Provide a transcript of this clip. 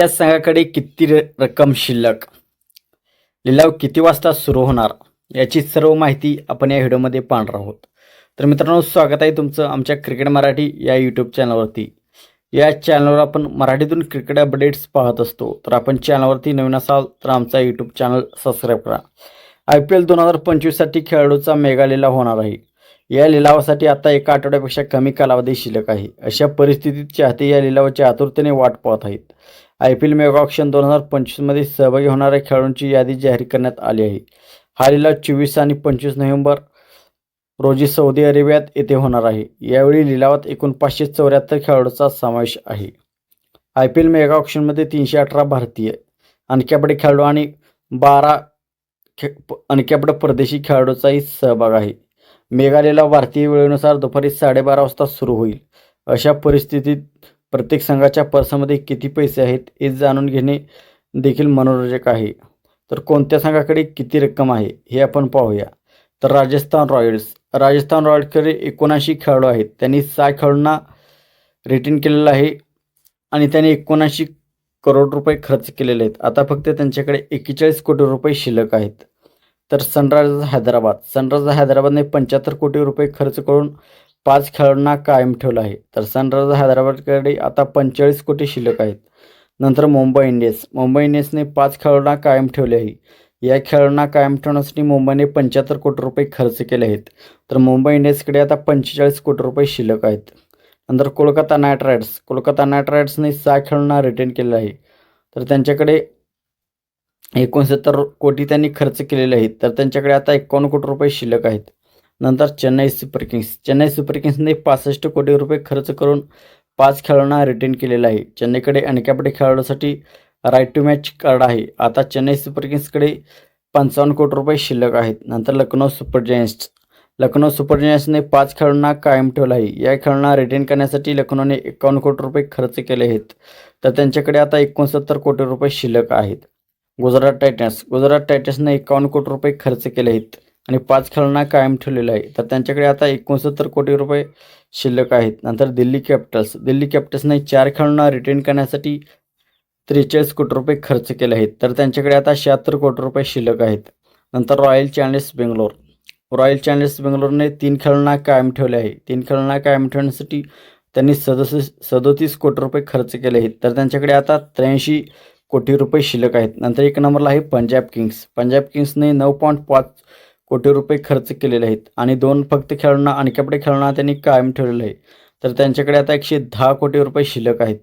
त्या संघाकडे किती र- रक्कम शिल्लक? लिलाव किती वाजता सुरू होणार? याची सर्व माहिती आपण या व्हिडिओमध्ये पाहणार आहोत. तर मित्रांनो स्वागत आहे तुमचं आमच्या क्रिकेट मराठी या यूट्यूब चॅनलवरती. या चॅनलवर आपण मराठीतून क्रिकेट अपडेट्स पाहत असतो तर आपण चॅनलवरती नवीन असाल तर आमचा यूट्यूब चॅनल सबस्क्राईब करा. आय पी एल दोन हजार पंचवीससाठी खेळाडूचा मेगा लिलाव होणार आहे. या लिलावासाठी आता एका आठवड्यापेक्षा कमी कालावधी शिल्लक आहे. अशा परिस्थितीत चाहते या लिलावाची आतुरतेने वाट पाहत आहेत. I P L mega auction दोन हजार पंचवीसमध्ये सहभागी होणाऱ्या खेळाडूंची यादी जाहीर करण्यात आली आहे. हा लिलाव चोवीस आणि पंचवीस नोव्हेंबर रोजी सौदी अरेबियात येथे होणार आहे. यावेळी लिलावात एकूण पाचशे चौऱ्याहत्तर खेळाडूचा समावेश आहे. आय पी एल मेगा ऑक्शनमध्ये तीनशे अठरा भारतीय अनकॅपड खेळाडू आणि बारा खे अनकॅपड परदेशी खेळाडूचाही सहभाग आहे. मेघालयला भारतीय वेळेनुसार दुपारी साडेबारा वाजता सुरू होईल. अशा परिस्थितीत प्रत्येक संघाच्या पर्समध्ये किती पैसे आहेत हे जाणून घेणे देखील मनोरंजक आहे. तर कोणत्या संघाकडे किती रक्कम आहे हे आपण पाहूया. तर राजस्थान रॉयल्स राजस्थान रॉयल्सकडे एकोणऐंशी खेळाडू आहेत. त्यांनी सहा खेळाडूंना रिटर्न केलेलं आहे आणि त्यांनी एकोणऐंशी करोड रुपये खर्च केलेले आहेत. आता फक्त त्यांच्याकडे एक्केचाळीस कोटी रुपये शिल्लक आहेत. तर सनरायझर्स हैदराबाद. सनरायझर्स हैदराबादने पंच्याहत्तर कोटी रुपये खर्च करून पाच खेळाडूंना कायम ठेवलं आहे. तर सनरायझर्स हैदराबादकडे आता पंचेचाळीस कोटी शिल्लक आहेत. नंतर मुंबई इंडियन्स. मुंबई इंडियन्सने पाच खेळाडूंना कायम ठेवले आहे. या खेळाडूंना कायम ठेवण्यासाठी मुंबईने पंच्याहत्तर कोटी रुपये खर्च केले आहेत. तर मुंबई इंडियन्सकडे आता पंचेचाळीस कोटी रुपये शिल्लक आहेत. नंतर Kolkata knight riders. Kolkata knight रायडर्सने सहा खेळाडूंना रिटेन केलं आहे. तर त्यांच्याकडे एकोणसत्तर कोटी त्यांनी खर्च केलेले आहेत तर त्यांच्याकडे आता एकावन्न कोटी रुपये शिल्लक आहेत. नंतर Chennai super kings Chennai super किंग्सने पासष्ट कोटी रुपये खर्च करून पाच खेळाडूंना रिटेन केलेलं आहे. चेन्नईकडे अनकॅपडे खेळाडूसाठी राईट टू मॅच कार्ड आहे. आता चेन्नई सुपर किंग्सकडे पंचावन्न कोटी रुपये शिल्लक आहेत. नंतर Lucknow super giants Lucknow super जायंट्सने पाच खेळाडूंना कायम ठेवलं आहे. या खेळाडूंना रिटेन करण्यासाठी लखनौने एकावन्न कोटी रुपये खर्च केले आहेत. तर त्यांच्याकडे आता एकोणसत्तर कोटी रुपये शिल्लक आहेत. गुजरात टायटन्स. गुजरात टायटन्सने एकावन्न कोटी रुपये खर्च केले आहेत आणि पाच खेळांना कायम ठेवलेलं आहे. तर त्यांच्याकडे आता एकोणसत्तर कोटी रुपये शिल्लक आहेत. नंतर दिल्ली कॅपिटल्स. दिल्ली कॅपिटल्सने चार खेळांना रिटेन करण्यासाठी त्रेचाळीस कोटी रुपये खर्च केले आहेत. तर त्यांच्याकडे आता शहात्तर कोटी रुपये शिल्लक आहेत. नंतर royal challengers Bangalore. Royal challengers बेंगलोरने तीन खेळांना कायम ठेवले आहे. तीन खेळांना कायम ठेवण्यासाठी त्यांनी सदस सदोतीस कोटी रुपये खर्च केले आहेत. तर त्यांच्याकडे आता त्र्याऐंशी कोटी रुपये शिल्लक आहेत. नंतर एक नंबरला आहे पंजाब किंग्स. पंजाब किंग्सने नऊ पॉईंट पाच कोटी रुपये खर्च केलेले आहेत आणि दोन फक्त खेळाडूंना आणि कपडे खेळाडूंना त्यांनी कायम ठेवलेलं आहे. तर त्यांच्याकडे आता एकशे दहा कोटी रुपये शिल्लक आहेत.